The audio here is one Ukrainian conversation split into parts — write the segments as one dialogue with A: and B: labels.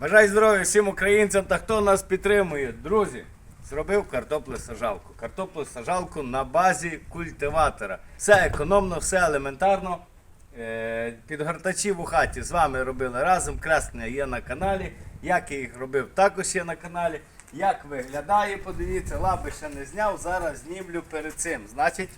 A: Бажаю здоров'я всім українцям та хто нас підтримує. Друзі, зробив картоплесажалку. Картоплесажалку на базі культиватора. Все економно, все елементарно. Е, Підгортачі у хаті з вами робили разом. Креслення є на каналі. Як я їх робив, також є на каналі. Як виглядає, подивіться, лапи ще не зняв. Зараз знімлю перед цим. Значить,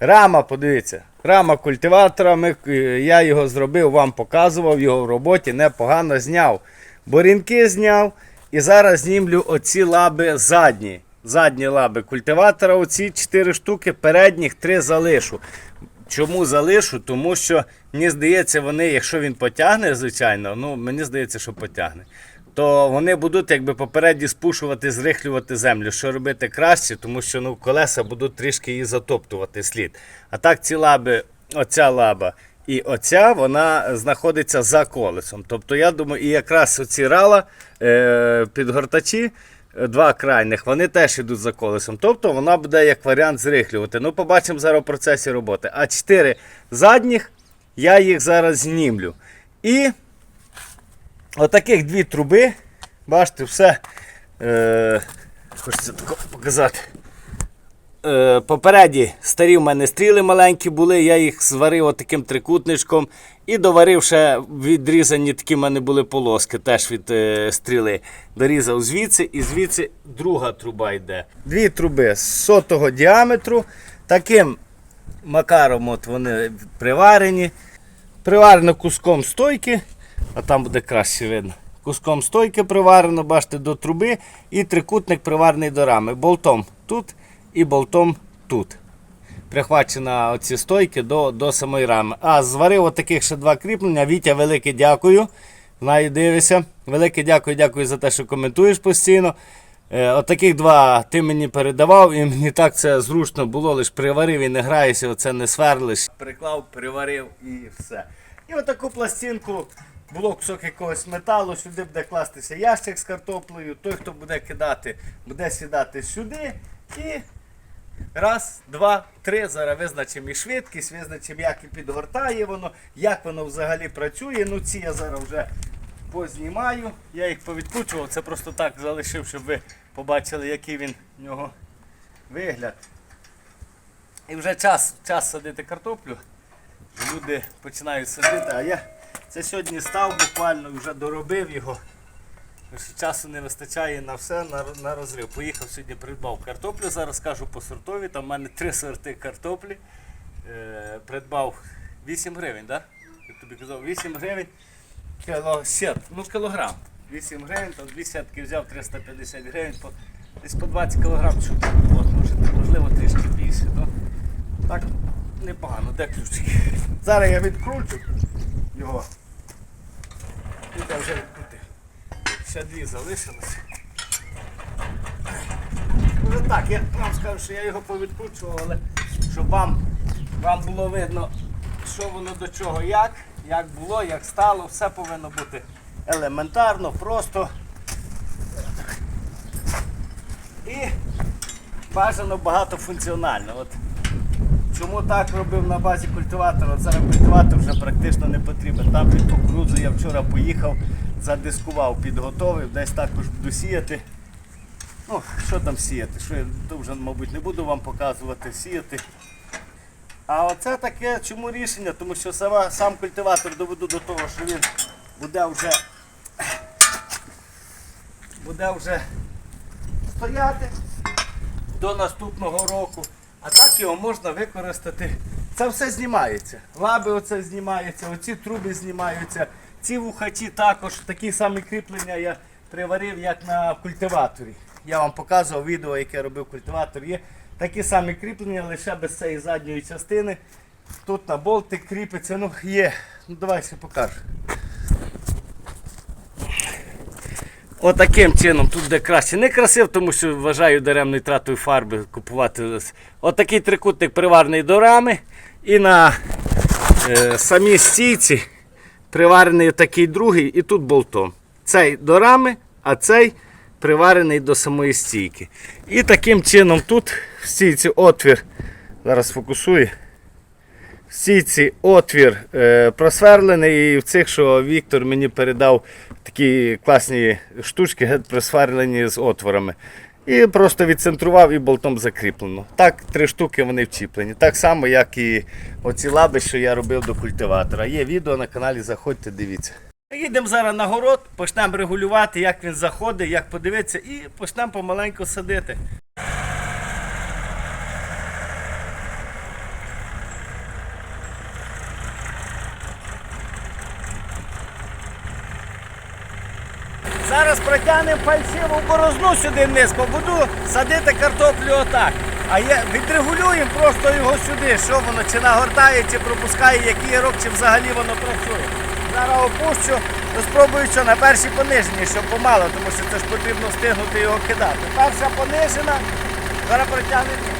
A: Рама, подивіться, рама культиватора. Ми, е, я його зробив, вам показував його в роботі, непогано зняв. Борінки зняв. І зараз знімлю оці лаби задні. Задні лаби культиватора, оці 4 штуки, передніх 3 залишу. Чому залишу? Тому що мені здається, вони, якщо він потягне, звичайно, ну мені здається, що потягне, то вони будуть якби попереді спушувати, зрихлювати землю. Що робити краще, тому що ну, колеса будуть трішки її затоптувати слід. А так ці лаби, оця лаба і оця, вона знаходиться за колесом. Тобто, я думаю, і якраз оці рала, е, підгортачі, е, два крайних, вони теж йдуть за колесом. Тобто вона буде як варіант зрихлювати. Ну, побачимо зараз в процесі роботи. А чотири задніх, я їх зараз знімлю. І отаких дві труби. Бачите, все. Е, хочеться тако показати. Е, попереді старі в мене стріли маленькі були, я їх зварив отаким трикутничком і доварив ще відрізані такі в мене були полоски теж від е, стріли. Дорізав звідси і звідси друга труба йде. Дві труби з сотого діаметру. Таким макаром от вони приварені. Приварено куском стойки, а там буде краще видно. Куском стойки приварено, бачите, до труби і трикутник приварений до рами. Болтом тут і болтом тут. Прихвачена оці стойки до, до самої рами. А зварив отаких ще два кріплення. Вітя, велике дякую. Знаю, дивишся. Велике дякую, дякую за те, що коментуєш постійно. Е, отаких два ти мені передавав, і мені так це зручно було, лише приварив і не граєшся, оце не сверлиш. Приклав, приварив і все. І отаку пластинку, блок кусок якогось металу, сюди буде кластися ящик з картоплею. Той, хто буде кидати, буде сідати сюди. І Раз, два, три. Зараз визначимо і швидкість, визначимо, як і підгортає воно, як воно взагалі працює. Ну ці я зараз вже познімаю. Я їх повідкручував, це просто так залишив, щоб ви побачили, який він в нього вигляд. І вже час, час садити картоплю. Люди починають садити, а я це сьогодні став буквально, вже доробив його. Що Часу не вистачає на все, на, на розрив. Поїхав сьогодні, придбав картоплю, зараз кажу по сортові. Там в мене три сорти картоплі. Е, придбав 8 гривень? Да? Я тобі казав, 8 гривень кіло, сет, ну кілограм. 8 гривень, то дві сітки взяв 350 гривень, по, десь по 20 кілограм. От, може, можливо, трішки більше. То, так, непогано, де ключики? Зараз я відкручу його. І я вже. Ще дві залишилось. Ну так, я вам скажу, що я його повідкручував, але щоб вам, вам було видно, що воно до чого, як, як було, як стало, все повинно бути елементарно, просто. І бажано багатофункціонально. От Чому так робив на базі культиватора? От зараз культиватор вже практично не потрібен. Там під кукурудзу я вчора поїхав, задискував, підготовив, десь також буду сіяти. Ну, що там сіяти? Що я то вже, мабуть, не буду вам показувати, сіяти. А оце таке чому рішення? Тому що сама, сам культиватор доведу до того, що він буде вже буде вже стояти до наступного року. А так його можна використати. Це все знімається. Лаби оце знімаються, оці труби знімаються, ці вухачі також такі самі кріплення я приварив, як на культиваторі. Я вам показував відео, яке робив культиватор. Є такі самі кріплення, лише без цієї задньої частини. Тут на болтик кріпиться, ну є. Ну давай ще покажу. Отаким чином тут де краще. Не красив, тому що вважаю даремною тратою фарби купувати. Отакий трикутник приварений до рами. І на е, самій стійці приварений такий другий і тут болтом. Цей до рами, а цей приварений до самої стійки. І таким чином тут в стійці отвір. Зараз фокусую. В стійці отвір е, просверлений і в цих, що Віктор мені передав такі класні штучки, геть присверлені з отворами. І просто відцентрував і болтом закріплено. Так, три штуки вони вчіплені. Так само, як і оці лаби, що я робив до культиватора. Є відео на каналі, заходьте, дивіться. Їдемо зараз на город, почнемо регулювати, як він заходить, як подивитися, і почнемо помаленьку садити. Зараз протягнемо фальшиву борозну сюди вниз, бо буду садити картоплю отак. А є, відрегулюємо просто його сюди, що воно чи нагортає, чи пропускає, який рок, чи взагалі воно працює. Зараз опущу, то спробую, що на першій пониженні, щоб помало, тому що це ж потрібно встигнути його кидати. Перша понижена, зараз протягнемо. вниз.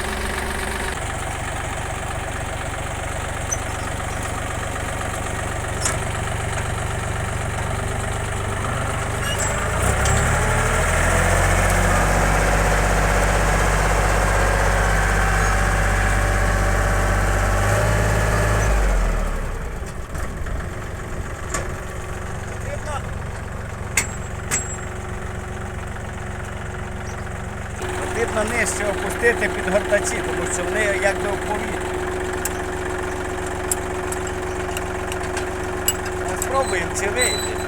A: Потрібно Потрібно нижче опустити під гортаці, тому що вони якби в повітрі. Спробуємо чи вийде.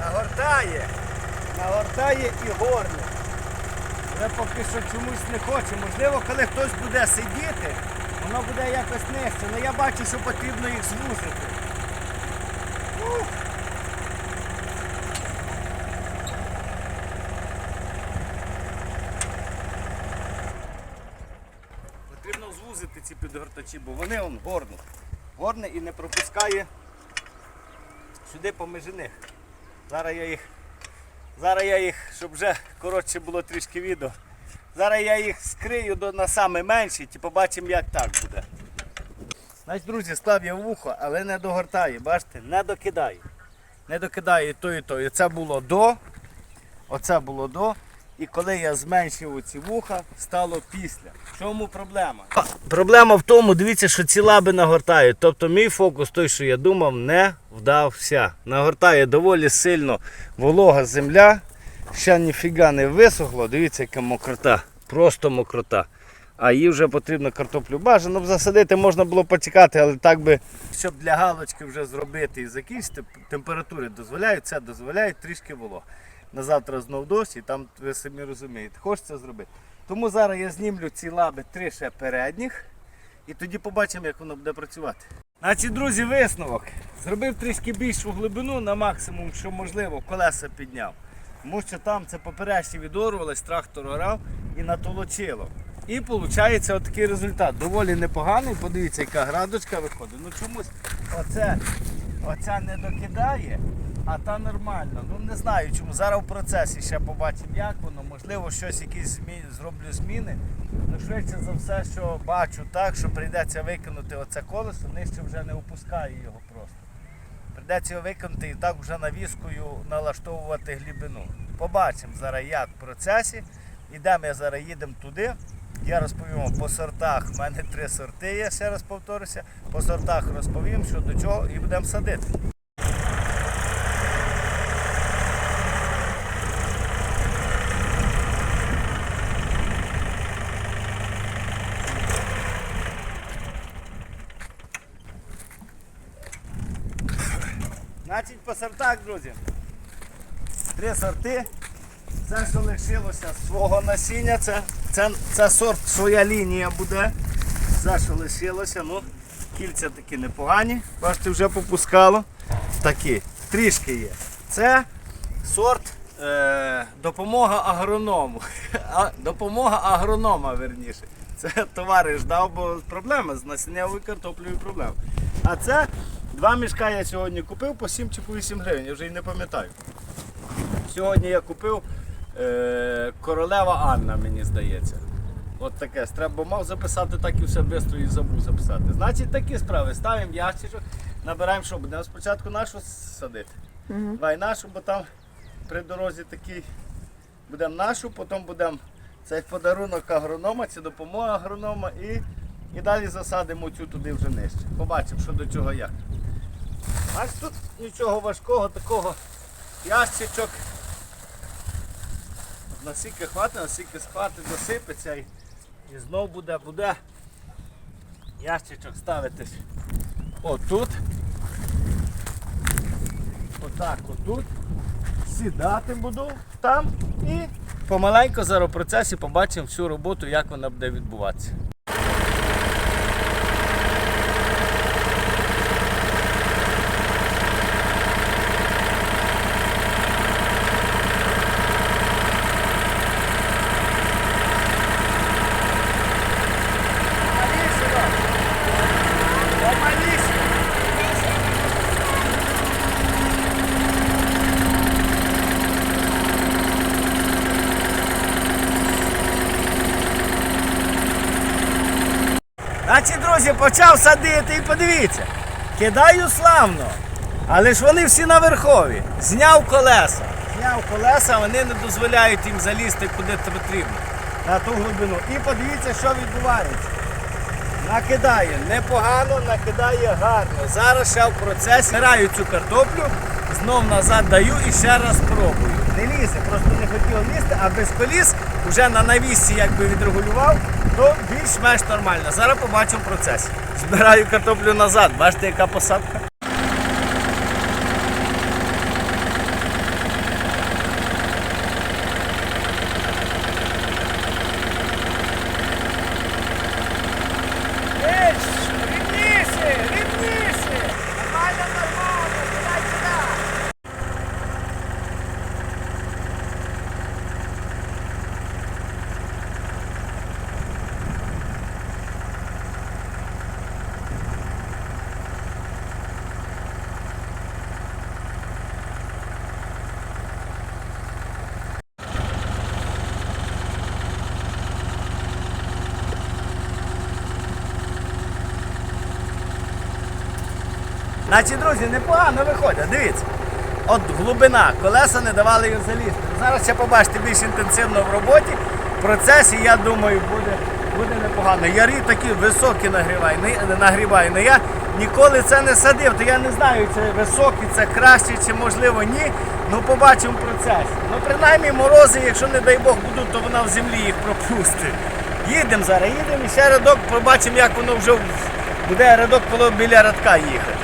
A: Нагортає. Нагортає і горне. Я поки що чомусь не хочу. Можливо, коли хтось буде сидіти, воно буде якось нижче. Але я бачу, що потрібно їх звузити. Потрібно звузити ці підгортачі, бо вони он горне. Горне і не пропускає сюди поміж них. Зараз я їх. Зараз я їх, щоб вже коротше було трішки відео. Зараз я їх скрию до, на саме менші і побачимо, як так буде. Значить, друзі, склав я вухо, але не догортає, бачите, не докидає. Не докидає і то і то. І це було до. Оце було до. І коли я зменшив ці вуха, стало після. В чому проблема? Проблема в тому, дивіться, що ці лаби нагортають. Тобто мій фокус, той, що я думав, не вдався. Нагортає доволі сильно волога земля. Ще ніфіга не висохло. Дивіться, яка мокрота. Просто мокрота. А їй вже потрібно картоплю. Бажано засадити можна було почекати, але так би, щоб для галочки вже зробити і закінчити, температури дозволяють, це дозволяє трішки волог. На завтра знов дощ і там ви самі розумієте, хочеться зробити. Тому зараз я знімлю ці лаби три ще передніх і тоді побачимо, як воно буде працювати. Значить, друзі, висновок. Зробив трішки більшу глибину на максимум, що можливо, колеса підняв. Тому що там це поперечні відорвалось, трактор орав і натолочило. І виходить отакий результат. Доволі непоганий. Подивіться, яка градочка виходить. Ну чомусь оце, оця не докидає, а та нормально. Ну не знаю чому. Зараз в процесі ще побачимо, як воно. Можливо, щось якісь змі... зроблю зміни. Ну швидше за все, що бачу так, що прийдеться викинути оце колесо, нижче вже не опускаю його просто. Прийдеться його виконати і так вже навіскою налаштовувати глибину. Побачимо зараз, як в процесі. Ідемо, я зараз їдемо туди. Я розповім вам по сортах. У мене три сорти є, ще раз повторюся. По сортах розповім, що до чого, і будемо садити. Значить, по сортах, друзі. Три сорти. Це, що лишилося свого насіння, це, це, це сорт, своя лінія буде. Все, що лишилося, ну, кільця такі непогані. Бачите, вже попускало. Такі, трішки є. Це сорт е, допомога агроному. А, допомога агронома, верніше. Це товариш дав, бо проблема з насіннявою картоплею проблема. А це два мішка я сьогодні купив по 7 чи по 8 гривень, я вже й не пам'ятаю. Сьогодні я купив е, королева Анна, мені здається. От таке. Треба мав записати, так і все швидко і забув записати. Значить, такі справи. Ставимо ящичок, набираємо, що будемо спочатку нашу садити. Давай нашу, бо там при дорозі такий. Будемо нашу, потім будемо цей подарунок агронома, це допомога агронома і, і далі засадимо цю туди вже нижче. Побачимо, що до чого як. Аж тут нічого важкого, такого ящичок. Наскільки хватить, наскільки спати досипеться і, і знов буде, буде ящичок ставитись отут. Отак отут. Сідати буду там і помаленько зараз в процесі побачимо всю роботу, як вона буде відбуватися. Значить, почав садити і подивіться. Кидаю славно. Але ж вони всі наверхові. Зняв колеса. Зняв колеса, вони не дозволяють їм залізти куди потрібно. На ту глибину. І подивіться, що відбувається. Накидає непогано, накидає гарно. Зараз ще в процесі граю цю картоплю, знов назад даю і ще раз пробую. Не лізе, просто не хотів лізти, а без коліс вже на навісці якби відрегулював, то більш-менш нормально. Зараз побачимо процес. Збираю картоплю назад, бачите, яка посадка. Рівніше, рівніше! Нормально, нормально, сюди, сюди! Значить, друзі, непогано виходить, дивіться. От глибина, колеса не давали їм залізти. Зараз ще побачите більш інтенсивно в роботі. В процесі, я думаю, буде, буде непогано. Ярі такі високі нагріваю, не, нагріваю. Ну я ніколи це не садив, то я не знаю, це високі, це краще чи можливо ні. Ну побачимо в процесі. Ну принаймні морози, якщо не дай Бог будуть, то вона в землі їх пропустить. Їдемо зараз, їдемо і ще рядок, побачимо, як воно вже буде рядок коло біля радка їхати.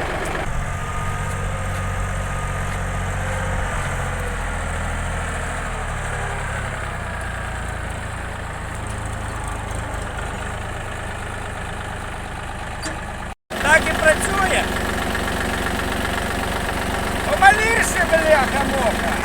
A: Так і працює. Помаліше,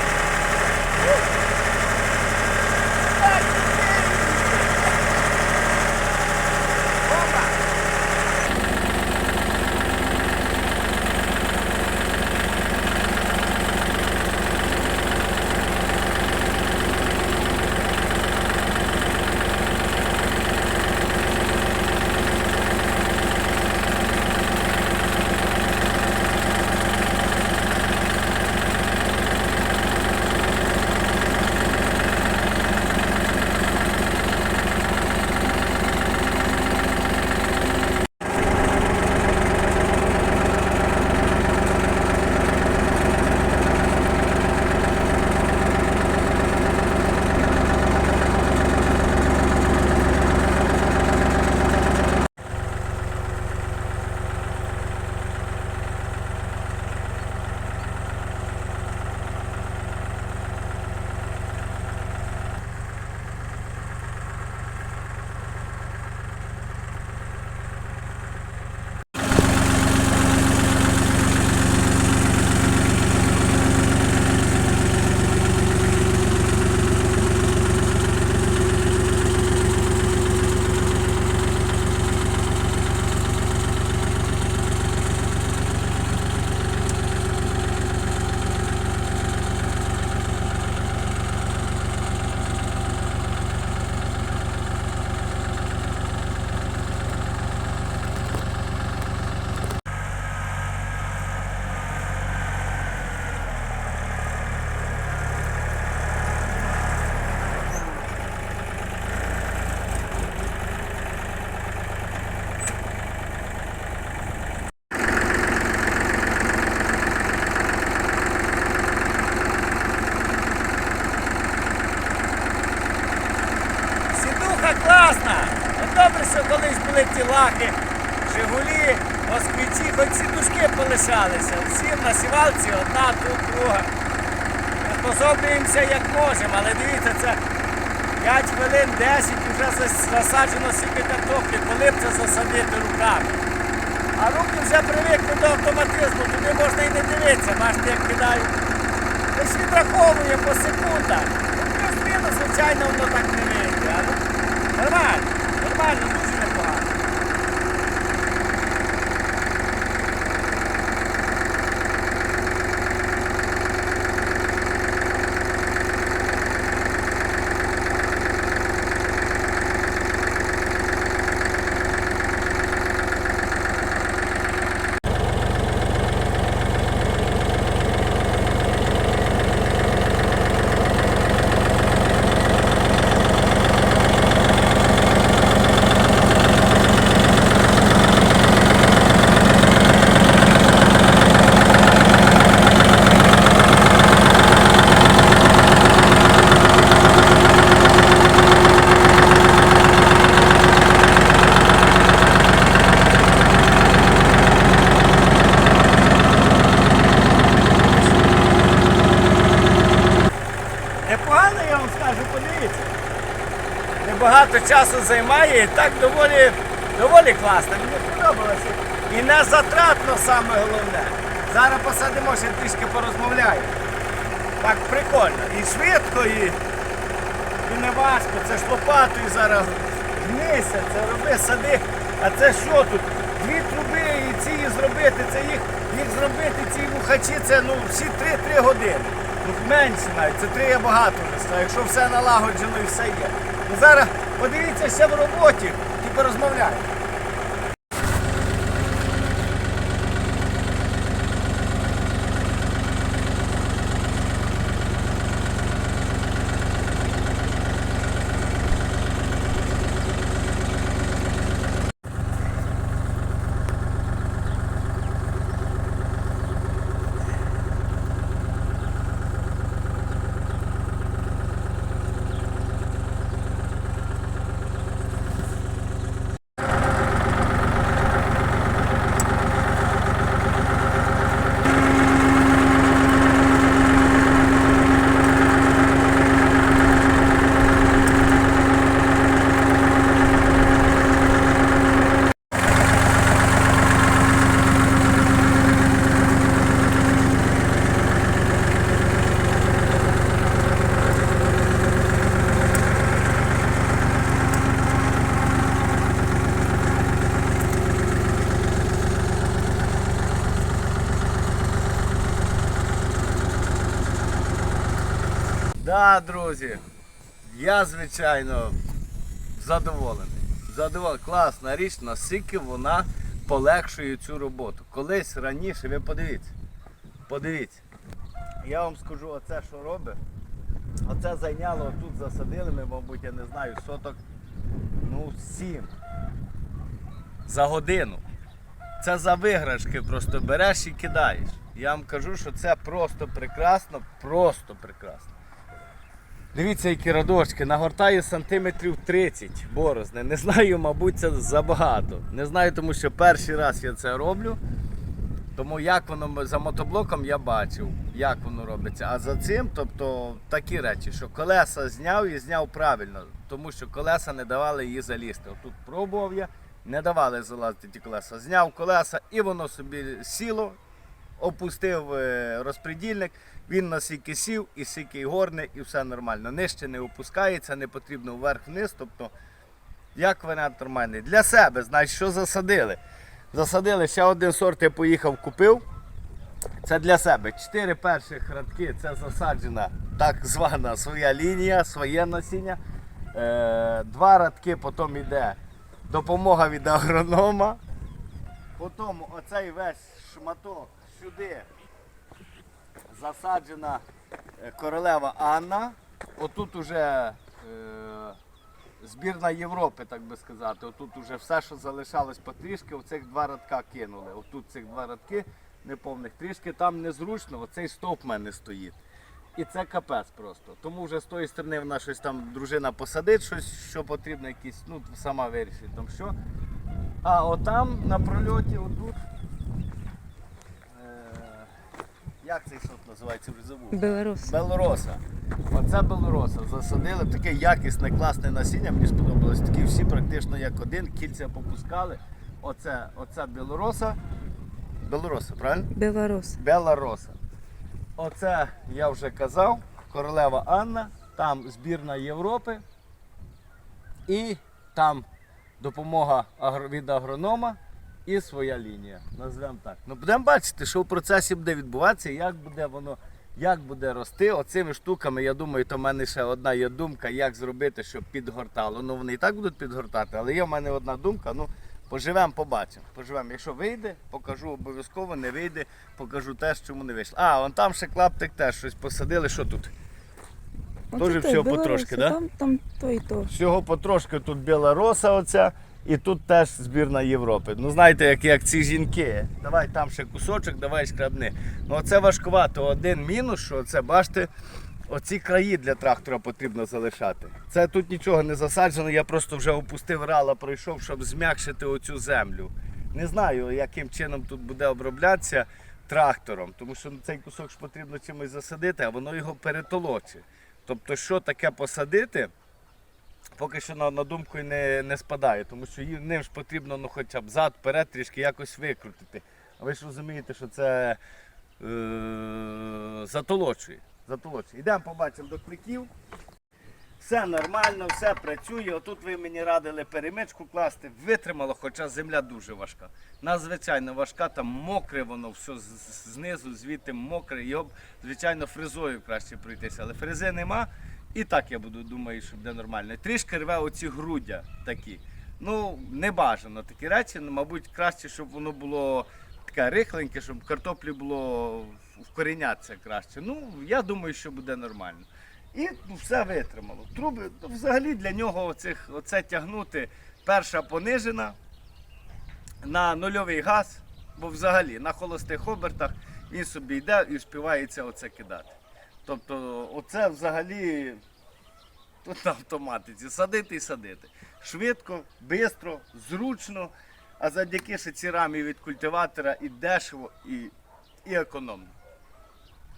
A: були Жигулі, москвичі, хоч ці дужки полишалися. Всі на сівалці одна, тут друга. Приспособлюємося як можемо, але дивіться, це 5 хвилин, 10 вже засаджено стільки картоплі, коли б це засадити руками. А руки вже привикли до автоматизму, туди можна і не дивитися, бачите, як кидаю. Лише відраховує по секундах. Ну, Плюс-мінус, звичайно, воно так не вийде. Нормально, нормально, дуже непогано. Непогано, я вам скажу, подивіться. Небагато часу займає і так доволі, доволі класно. Мені подобалося. І не затратно саме головне. Зараз посадимо, ще трішки порозмовляємо. Так прикольно. І швидко, і, і не важко. Це ж лопатою зараз гнися, це роби, сади. А це що тут? Дві труби і ці зробити, це їх, їх зробити, ці вухачі, це ну всі 3-3 години. Ну менше навіть, це три є багато вже якщо все налагоджено і все є. Ну зараз подивіться все в роботі і порозмовляємо. Да, друзі, я звичайно задоволений. Задоволений. Класна річ, наскільки вона полегшує цю роботу. Колись раніше, ви подивіться, подивіться. Я вам скажу, оце що робить. Оце зайняло, тут засадили ми, мабуть, я не знаю, соток, ну, сім. За годину. Це за виграшки просто береш і кидаєш. Я вам кажу, що це просто прекрасно, просто прекрасно. Дивіться, які радочки, нагортаю сантиметрів 30 борозни. Не знаю, мабуть, це забагато. Не знаю, тому що перший раз я це роблю. Тому як воно за мотоблоком я бачив, як воно робиться. А за цим, тобто такі речі, що колеса зняв і зняв правильно, тому що колеса не давали її залізти. Отут пробував я, не давали залазити ті колеса. Зняв колеса і воно собі сіло, опустив е, розпредільник, він насіки сів, і сіки горне, і все нормально. Нижче не опускається, не потрібно вверх-вниз. Тобто, як варіант нормальний. Для себе, значить, що засадили. Засадили ще один сорт, я поїхав, купив. Це для себе. Чотири перших радки це засаджена так звана своя лінія, своє насіння. Е, два радки потім йде допомога від агронома. Потім оцей весь шматок сюди засаджена е, королева Анна. Отут уже е, збірна Європи, так би сказати. Отут уже все, що залишалось потрішки, оцих два радка кинули. Отут цих два радки неповних трішки там незручно, оцей стовп в мене стоїть. І це капець просто. Тому вже з тої сторони вона щось там дружина посадить, щось, що потрібно, якісь, ну, сама вирішить там що. А отам на прольоті, отут. Е, як цей сорт називається вже забув?
B: Белорус.
A: Белороса. Оце Белороса. Засадили таке якісне, класне насіння, мені сподобалось. Такі всі практично як один, кільця попускали. Оце, оце Белороса. Белороса, правильно?
B: Белорус.
A: Белороса. Оце я вже казав, королева Анна, там збірна Європи і там допомога від агронома і своя лінія. Назвемо так. Ну будемо бачити, що в процесі буде відбуватися, як буде воно, як буде рости. Оцими штуками, я думаю, то в мене ще одна є думка, як зробити, щоб підгортало. Ну вони і так будуть підгортати, але є в мене одна думка. Ну, Поживемо, побачимо. Поживемо. Якщо вийде, покажу обов'язково, не вийде, покажу теж, чому не вийшло. А, вон там ще клаптик теж щось посадили. Що тут? Тоже всього потрошки, да?
B: Там, там то і то.
A: Всього потрошки тут біла роса оця, і тут теж збірна Європи. Ну знаєте, як, як ці жінки. Давай там ще кусочок, давай шкрабни. Ну оце важкувато. Один мінус, що це, бачите, оці краї для трактора потрібно залишати. Це тут нічого не засаджено, я просто вже опустив рала, пройшов, щоб зм'якшити оцю землю. Не знаю, яким чином тут буде оброблятися трактором, тому що цей кусок ж потрібно чимось засадити, а воно його перетолоче. Тобто, що таке посадити, поки що на, на думку не, не спадає, тому що їм ним ж потрібно ну, хоча б зад, вперед трішки якось викрутити. А ви ж розумієте, що це е, затолочує. затолочує. Йдемо побачимо до кликів. Все нормально, все працює. Отут ви мені радили перемичку класти. Витримало, хоча земля дуже важка. Надзвичайно важка, там мокре воно, все знизу, звідти мокре. Його, звичайно, фрезою краще пройтися. Але фрези нема. І так я буду думаю, що буде нормально. Трішки рве оці грудя такі. Ну, не бажано такі речі. Ну, мабуть, краще, щоб воно було таке рихленьке, щоб картоплі було вкорінятися краще. Ну, я думаю, що буде нормально. І ну, все витримало. Труби ну, взагалі для нього оцих, оце тягнути перша понижена на нульовий газ, бо взагалі на холостих обертах він собі йде і співається оце кидати. Тобто, оце взагалі тут на автоматиці садити і садити. Швидко, швидко, зручно, а завдяки ще ці рамі від культиватора і дешево, і, і економно.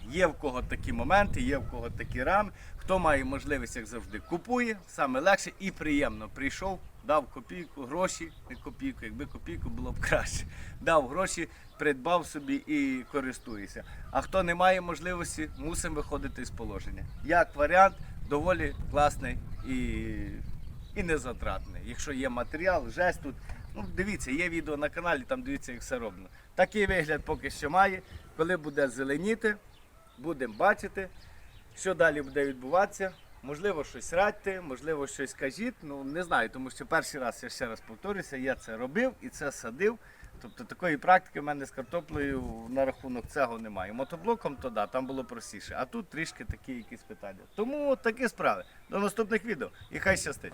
A: Є в кого такі моменти, є в кого такі рами. Хто має можливість, як завжди, купує, саме легше і приємно. Прийшов, дав копійку, гроші, не копійку, якби копійку було б краще. Дав гроші, придбав собі і користується. А хто не має можливості, мусимо виходити з положення. Як варіант, доволі класний і, і незатратний. Якщо є матеріал, жесть тут. Ну, дивіться, є відео на каналі, там дивіться, як все роблено. Такий вигляд поки що має. Коли буде зеленіти, будемо бачити, що далі буде відбуватися. Можливо, щось радьте, можливо, щось кажіть. Ну не знаю, тому що перший раз я ще раз повторюся, я це робив і це садив. Тобто такої практики в мене з картоплею на рахунок цього немає. Мотоблоком то да, там було простіше, а тут трішки такі якісь питання. Тому такі справи. До наступних відео і хай щастить.